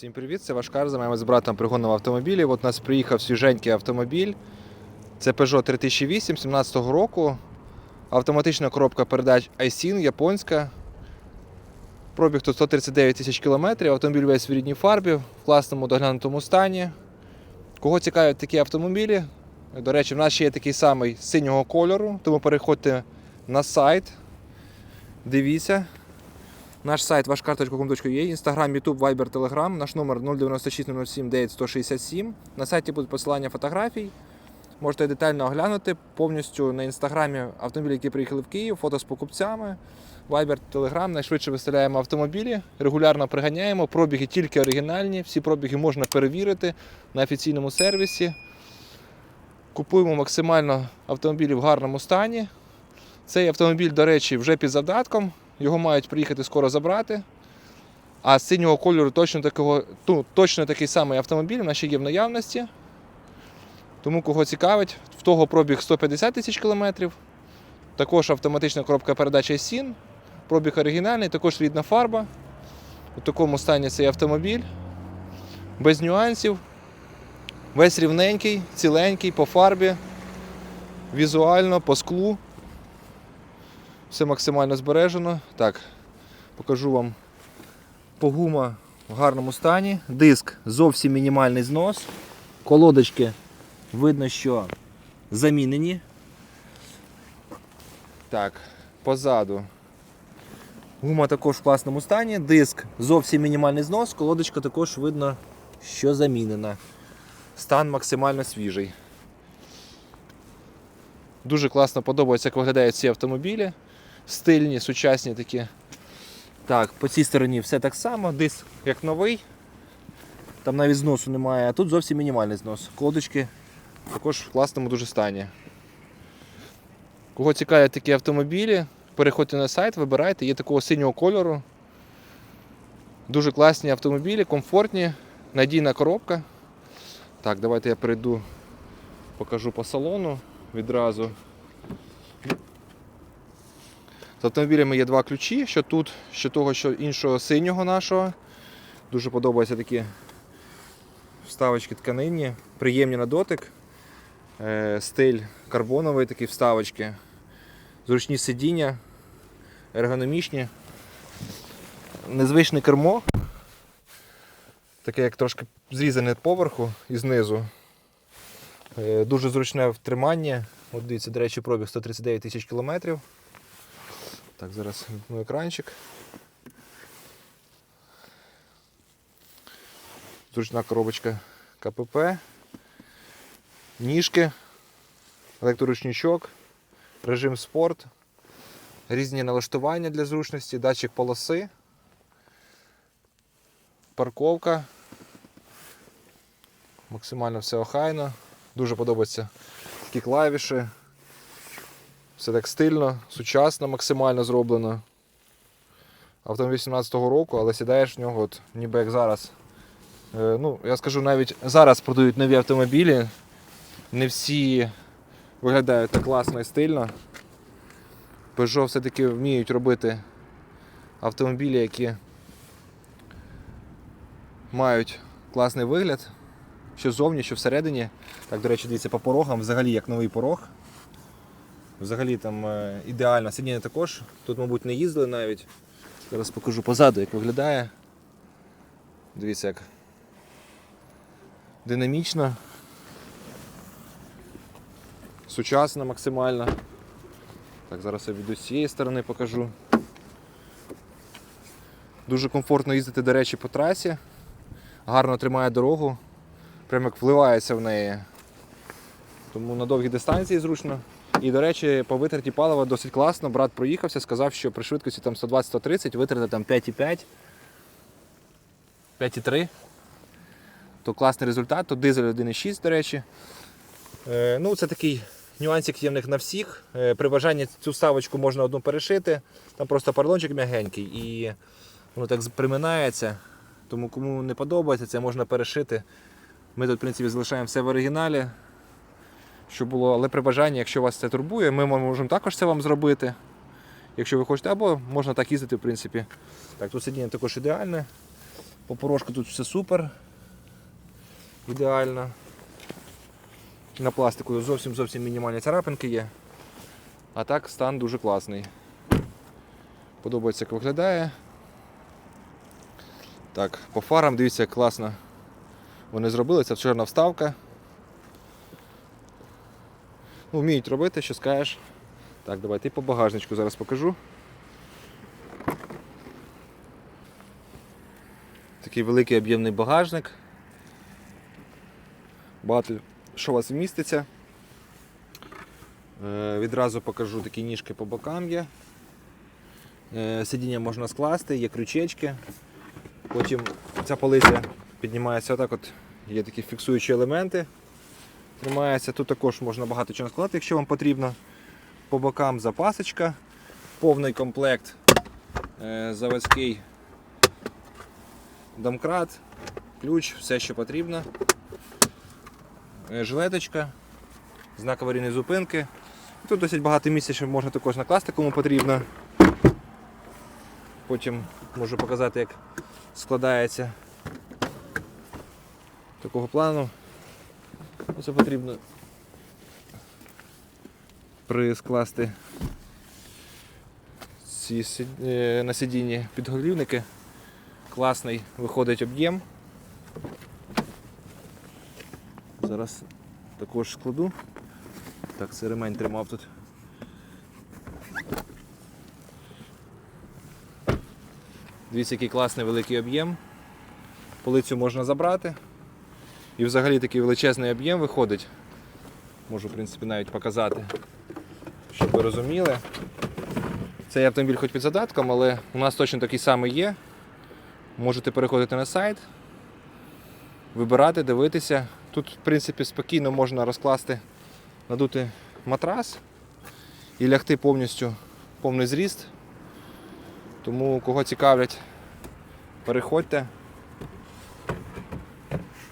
Всім привіт, це Вашкар. Займаємося з братом пригоном автомобілів. От у нас приїхав свіженький автомобіль. Це Peugeot 3008 17 року. Автоматична коробка передач iSIN, японська. Пробіг тут 139 тисяч кілометрів. Автомобіль весь в рідній фарбі, в класному доглянутому стані. Кого цікавлять такі автомобілі? До речі, в нас ще є такий самий синього кольору, тому переходьте на сайт. Дивіться. Наш сайт вашкар.com.ua, інстаграм, ютуб, вайбер, телеграм. Наш номер 096 07 9167. На сайті будуть посилання фотографій. Можете детально оглянути повністю на інстаграмі автомобілі, які приїхали в Київ, фото з покупцями. Вайбер, телеграм. Найшвидше виставляємо автомобілі, регулярно приганяємо. Пробіги тільки оригінальні. Всі пробіги можна перевірити на офіційному сервісі. Купуємо максимально автомобілі в гарному стані. Цей автомобіль, до речі, вже під задатком. Його мають приїхати скоро забрати. А з синього кольору точно, такого, ну, точно такий самий автомобіль у нас ще є в наявності. Тому кого цікавить, в того пробіг 150 тисяч кілометрів. Також автоматична коробка передач SIN. Пробіг оригінальний, також рідна фарба. У такому стані цей автомобіль. Без нюансів. Весь рівненький, ціленький, по фарбі, візуально, по склу. Все максимально збережено. Так, покажу вам погума в гарному стані. Диск зовсім мінімальний знос. Колодочки видно, що замінені. Так, позаду. Гума також в класному стані. Диск зовсім мінімальний знос, колодочка також видно, що замінена. Стан максимально свіжий. Дуже класно подобається, як виглядають ці автомобілі стильні, сучасні такі. Так, по цій стороні все так само, диск як новий. Там навіть зносу немає, а тут зовсім мінімальний знос. Колодочки також в класному дуже стані. Кого цікавлять такі автомобілі, переходьте на сайт, вибирайте, є такого синього кольору. Дуже класні автомобілі, комфортні, надійна коробка. Так, давайте я перейду, покажу по салону відразу. З автомобілями є два ключі, що тут, що того, що іншого синього нашого. Дуже подобаються такі вставочки тканинні, приємні на дотик. Е, Стиль карбоновий, такі вставочки. Зручні сидіння, ергономічні. Незвичне кермо. Таке як трошки зрізане поверху і знизу. Е, Дуже зручне втримання. От дивіться, до речі, пробіг 139 тисяч кілометрів. Так, зараз вімкну екранчик. Зручна коробочка КПП, ніжки, електроручничок, режим спорт, різні налаштування для зручності, датчик полоси, парковка. Максимально все охайно. Дуже подобаються такі клавіші. Все так стильно, сучасно, максимально зроблено. Автомобіль 18-го року, але сідаєш в нього, от, ніби як зараз. Е, ну, я скажу, навіть зараз продають нові автомобілі. Не всі виглядають так класно і стильно. Peugeot все-таки вміють робити автомобілі, які мають класний вигляд, що ззовні, що всередині. Так, до речі, дивіться, по порогам взагалі як новий порог. Взагалі там е, ідеально. Сидіння також. Тут, мабуть, не їздили навіть. Зараз покажу позаду, як виглядає. Дивіться, як динамічно. Сучасно максимально. Так, зараз я віду з цієї сторони покажу. Дуже комфортно їздити, до речі, по трасі. Гарно тримає дорогу. Прямо як вливається в неї. Тому на довгі дистанції зручно. І, до речі, по витраті палива досить класно. Брат проїхався, сказав, що при швидкості там 120-130 витрати там 5,5, 5,3. То класний результат, то дизель 1,6, до речі. Е, ну, Це такий нюансик є в них на всіх. Е, при бажанні цю вставочку можна одну перешити. Там просто поролончик м'ягенький і воно так приминається. Тому кому не подобається, це можна перешити. Ми тут, в принципі, залишаємо все в оригіналі що було, але при бажанні, якщо вас це турбує, ми можемо також це вам зробити. Якщо ви хочете, або можна так їздити, в принципі. Так, тут сидіння також ідеальне. По порошку тут все супер. Ідеально. На пластику зовсім зовсім мінімальні царапинки є. А так стан дуже класний. Подобається, як виглядає. Так, по фарам, дивіться, як класно вони зробили. Це чорна вставка. Вміють робити, що скажеш. Так, давайте і по багажничку зараз покажу. Такий великий об'ємний багажник. Багато що у вас вміститься. Е, відразу покажу такі ніжки по бокам є. Е, сидіння можна скласти, є крючечки. Потім ця полиця піднімається отак, от є такі фіксуючі елементи. Тримається. Тут також можна багато чого складати, якщо вам потрібно. По бокам запасочка, повний комплект е, заводський домкрат, ключ, все, що потрібно. Е, Жилеточка, знак аварійної зупинки. Тут досить багато місця, що можна також накласти, кому потрібно. Потім можу показати, як складається такого плану. Це потрібно прискласти ці е, на сидінні підголівники. Класний виходить об'єм. Зараз також складу. Так, це ремень тримав тут. Дивіться, який класний великий об'єм. Полицю можна забрати. І взагалі такий величезний об'єм виходить. Можу, в принципі, навіть показати, щоб ви розуміли. Цей автомобіль хоч під задатком, але у нас точно такий самий є. Можете переходити на сайт, вибирати, дивитися. Тут, в принципі, спокійно можна розкласти, надути матрас і лягти повністю повний зріст. Тому кого цікавлять, переходьте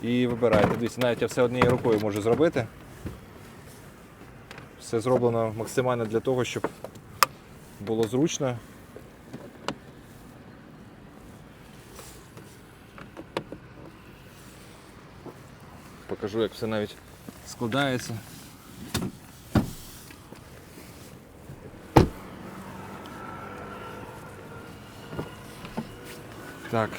і вибирайте. Дивіться, навіть я все однією рукою можу зробити. Все зроблено максимально для того, щоб було зручно. Покажу, як все навіть складається. Так.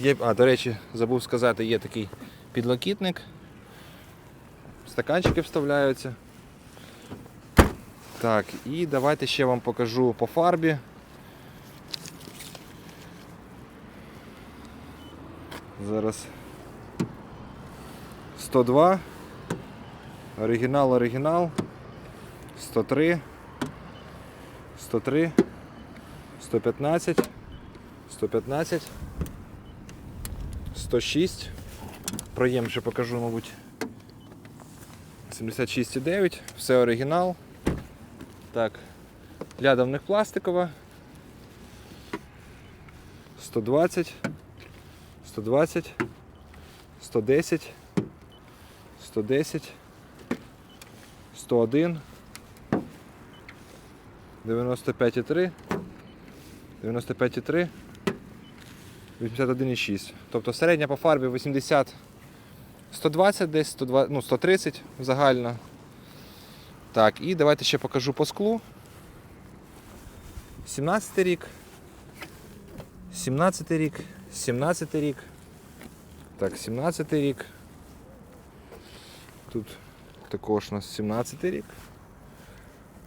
Є, а, до речі, забув сказати, є такий підлокітник. Стаканчики вставляються. Так, і давайте ще вам покажу по фарбі. Зараз 102. Оригінал, оригінал. 103. 103. 115. 115. 106. Проєм ще покажу, мабуть. 76,9. Все оригінал. Так. Ляда в них пластикова. 120. 120. 110. 110. 101. 95,3. 95,3. 81,6. Тобто середня по фарбі 80 120 десь, 120, ну, 130 загально. Так, і давайте ще покажу по склу. 17 рік. 17 рік, 17 рік. Так, 17 рік. Тут також у нас 17 рік.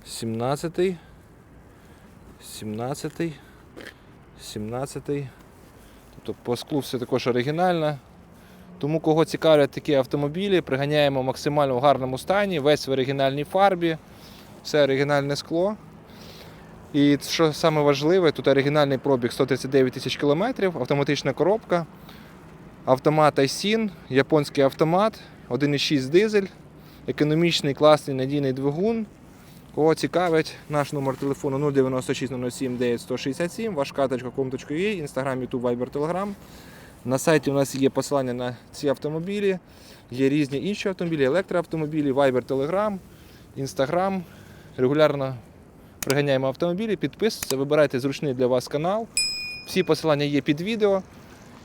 17. 17. 17. Тобто склу все також оригінально. Тому кого цікавлять такі автомобілі, приганяємо максимально в гарному стані, весь в оригінальній фарбі, все оригінальне скло. І що саме важливе, тут оригінальний пробіг 139 тисяч кілометрів, автоматична коробка, автомат iSIN, японський автомат, 1,6 дизель, економічний, класний, надійний двигун. Кого цікавить, наш номер телефону 096 07 9167, ваш карточка.com.ua, інстаграм, ютуб, вайбер, телеграм. На сайті у нас є посилання на ці автомобілі, є різні інші автомобілі, електроавтомобілі, Viber, Telegram, Instagram. Регулярно приганяємо автомобілі, підписуйтесь, вибирайте зручний для вас канал. Всі посилання є під відео,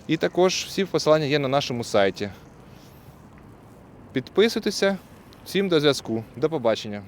і також всі посилання є на нашому сайті. Підписуйтеся. Всім до зв'язку. До побачення.